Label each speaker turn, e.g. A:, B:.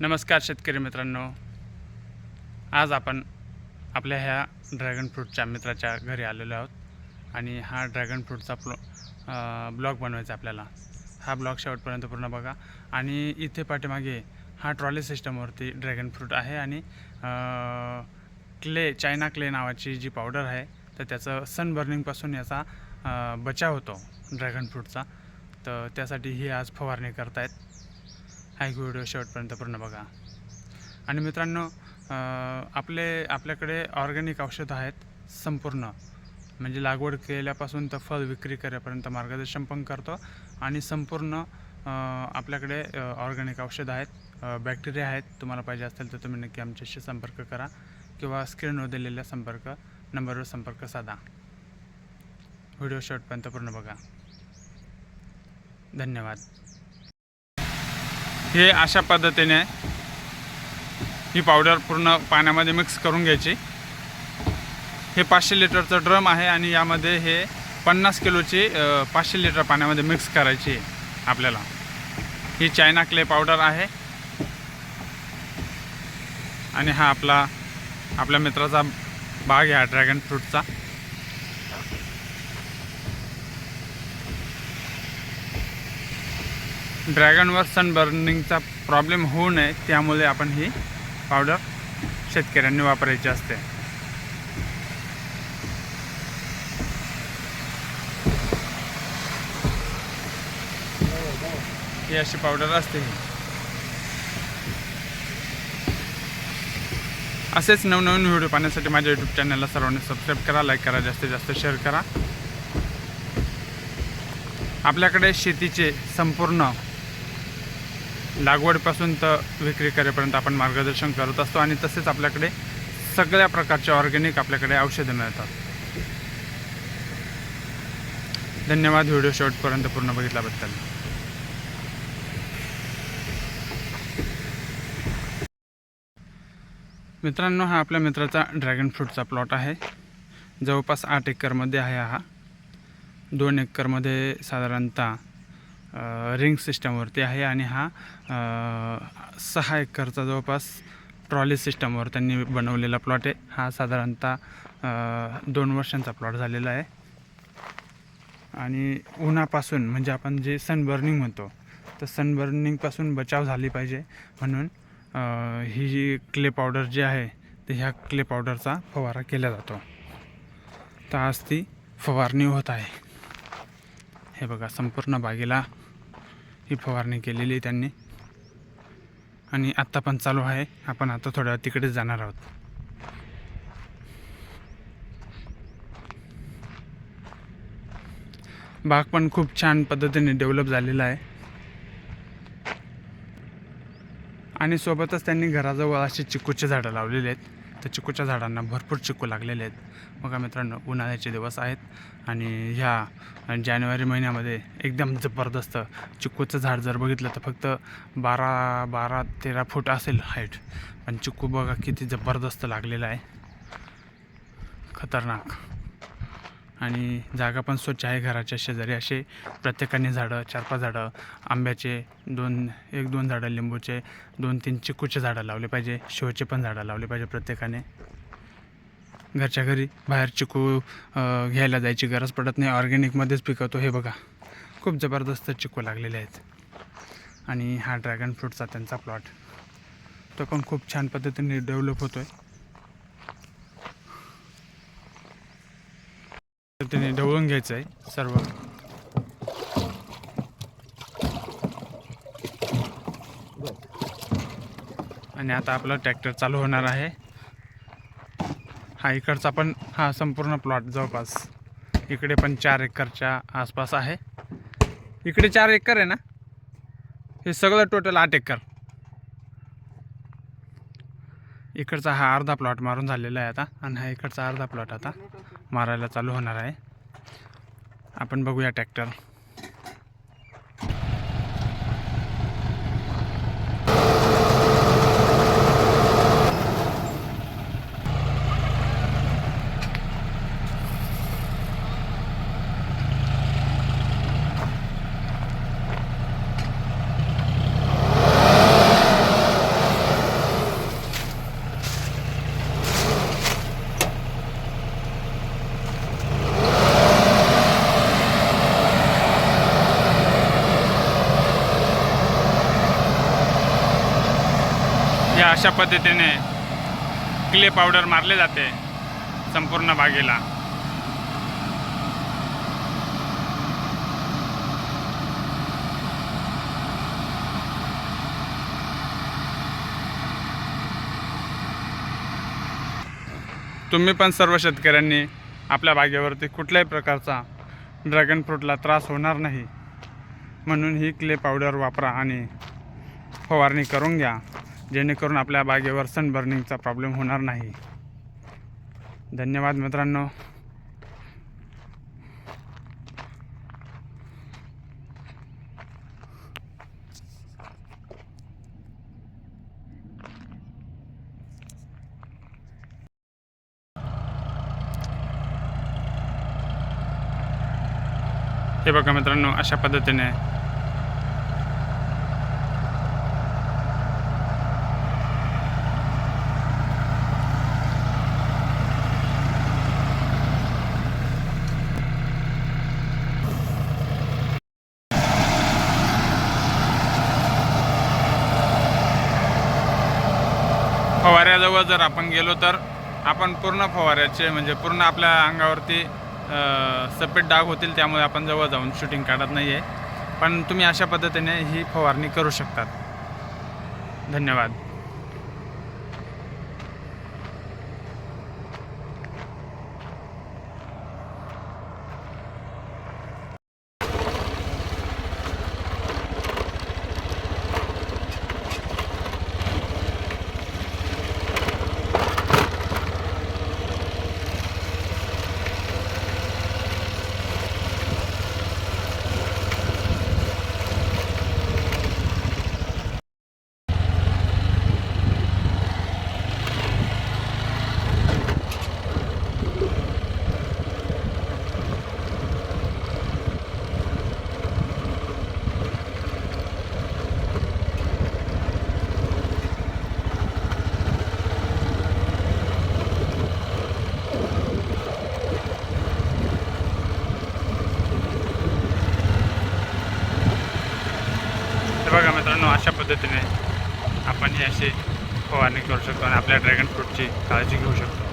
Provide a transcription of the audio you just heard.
A: नमस्कार शेतकरी मित्रांनो. आज आपण आपल्या ह्या ड्रॅगन फ्रूटच्या मित्राच्या घरी आलेलो आहोत आणि हा ड्रॅगन फ्रूटचा प्लॉ ब्लॉग बनवायचा आहे आपल्याला. हा ब्लॉग शेवटपर्यंत पूर्ण बघा. आणि इथे पाठीमागे हा ट्रॉली सिस्टमवरती ड्रॅगन फ्रूट आहे आणि क्ले चायना क्ले नावाची जी पावडर आहे तर त्याचं सनबर्निंगपासून याचा बचाव होतो ड्रॅगन फ्रूटचा तर त्यासाठी ही आज फवारणी करतायत. हा एक व्हिडिओ शेवटपर्यंत पूर्ण बघा. आणि मित्रांनो आपले आपल्याकडे ऑर्गॅनिक औषधं आहेत संपूर्ण. म्हणजे लागवड केल्यापासून तर फळ विक्री करेपर्यंत मार्गदर्शन पण करतो आणि संपूर्ण आपल्याकडे ऑर्गॅनिक औषधं आहेत. बॅक्टेरिया आहेत तुम्हाला पाहिजे असेल तर तुम्ही नक्की आमच्याशी संपर्क करा किंवा स्क्रीनवर दिलेल्या संपर्क नंबरवर संपर्क साधा. व्हिडिओ शॉर्टपर्यंत पूर्ण बघा. धन्यवाद. हे अशा पद्धतीने ही पावडर पूर्ण पाण्यामध्ये मिक्स करून घ्यायची. हे पाचशे लिटरचं ड्रम आहे आणि यामध्ये हे पन्नास किलोची पाचशे लिटर पाण्यामध्ये मिक्स करायची आहे आपल्याला. ही चायना क्ले पावडर आहे. आणि हा आपला आपल्या मित्राचा बाग आहे हा ड्रॅगन फ्रूटचा ड्रॅगनवर सनबर्निंगचा प्रॉब्लेम होऊ नये त्यामुळे आपण ही पावडर शेतकऱ्यांनी वापरायची असते. ही अशी पावडर असते ही. असेच नवनवीन व्हिडिओ पाहण्यासाठी माझ्या यूट्यूब चॅनलला सर्वांनी सबस्क्राईब करा लाईक करा जास्तीत जास्त शेअर करा. आपल्याकडे शेतीचे संपूर्ण लागवडीपासून तर विक्री करेपर्यंत आपण मार्गदर्शन करत असतो आणि तसेच आपल्याकडे सगळ्या प्रकारचे ऑर्गॅनिक आपल्याकडे औषधं मिळतात. धन्यवाद. व्हिडिओ शेवटपर्यंत पूर्ण बघितल्याबद्दल. मित्रांनो हा आपल्या मित्राचा ड्रॅगन फ्रूटचा प्लॉट आहे. जवळपास आठ एकरमध्ये आहे हा. दोन एकरमध्ये साधारणतः रिंग सिस्टमवरती आहे आणि हा सहा एकरचा जवळपास ट्रॉली सिस्टमवर त्यांनी बनवलेला प्लॉट आहे. हा साधारणतः दोन वर्षांचा प्लॉट झालेला आहे. आणि उन्हापासून म्हणजे आपण जे सनबर्निंग म्हणतो तर सनबर्निंगपासून बचाव झाली पाहिजे म्हणून ही जी क्ले पावडर जी आहे तर ह्या क्ले पावडरचा फवारा केला जातो. तर आज ती फवारणी होत आहे. हे बघा संपूर्ण बागेला ही फवारणी केलेली आहे त्यांनी. आणि आत्ता पण चालू आहे. आपण आता थोड्या तिकडेच जाणार आहोत. बाग पण खूप छान पद्धतीने डेव्हलप झालेला आहे. आणि सोबतच त्यांनी घराजवळ अशी चिकूचे झाडं लावलेली आहेत. त्या चिकूच्या झाडांना भरपूर चिकू लागलेले आहेत. बघा मित्रांनो उन्हाळ्याचे दिवस आहेत आणि ह्या जानेवारी महिन्यामध्ये एकदम जबरदस्त चिकूचं झाड जर बघितलं तर फक्त बारा बारा तेरा फूट असेल हाईट पण चिकू बघा किती जबरदस्त लागलेला आहे. खतरनाक. आणि जागा पण स्वच्छ आहे घराच्या शेजारी. असे प्रत्येकाने झाडं चार पाच झाडं आंब्याचे दोन एक दोन झाडं लिंबूचे दोन तीन चिकूचे झाडं लावले पाहिजे. शोचे पण झाडं लावले पाहिजे प्रत्येकाने. घरच्या घरी बाहेर चिकू घ्यायला जायची गरज पडत नाही. ऑर्गॅनिकमध्येच पिकवतो. हे बघा खूप जबरदस्त चिकू लागलेले आहेत. आणि हा ड्रॅगन फ्रूटचा त्यांचा प्लॉट तो पण खूप छान पद्धतीने डेव्हलप होतो आहे पद्धतीने ढवळून घ्यायचं आहे सर्व. आणि आता आपला ट्रॅक्टर चालू होणार आहे. हा इकडचा पण हा संपूर्ण प्लॉट जवळपास. इकडे पण चार एकरच्या आसपास आहे. इकडे चार एकर आहे ना? हे सगळं टोटल आठ एकर. इकडचा हा अर्धा प्लॉट मारून झालेला आहे आता. आणि हा इकडचा अर्धा प्लॉट आता. मारायला चालू होणार आहे. आपण बघूया ट्रॅक्टर. अशा पद्धतीने क्ले पावडर मारले जाते संपूर्ण बागेला. तुम्ही पण सर्व शेतकऱ्यांनी आपल्या बागेवरती कुठल्याही प्रकारचा ड्रॅगन फ्रूटला त्रास होणार नाही. म्हणून ही क्ले पावडर वापरा आणि फवारणी करून घ्या. जेणेकरून आपल्या बागेवर सनबर्निंगचा प्रॉब्लेम होणार नाही. धन्यवाद मित्रांनो. हे बघा मित्रांनो अशा पद्धतीने फवाऱ्याजवळ जर आपण गेलो तर आपण पूर्ण फवाऱ्याचे म्हणजे पूर्ण आपल्या अंगावरती सफेद डाग होतील त्यामुळे आपण जवळ जाऊन शूटिंग काढत नाही आहे पण तुम्ही अशा पद्धतीने ही फवारणी करू शकतात. धन्यवाद. बघा मित्रांनो अशा पद्धतीने आपण ही अशी फवारणी करू शकतो आणि आपल्या ड्रॅगन फ्रूटची काळजी घेऊ शकतो.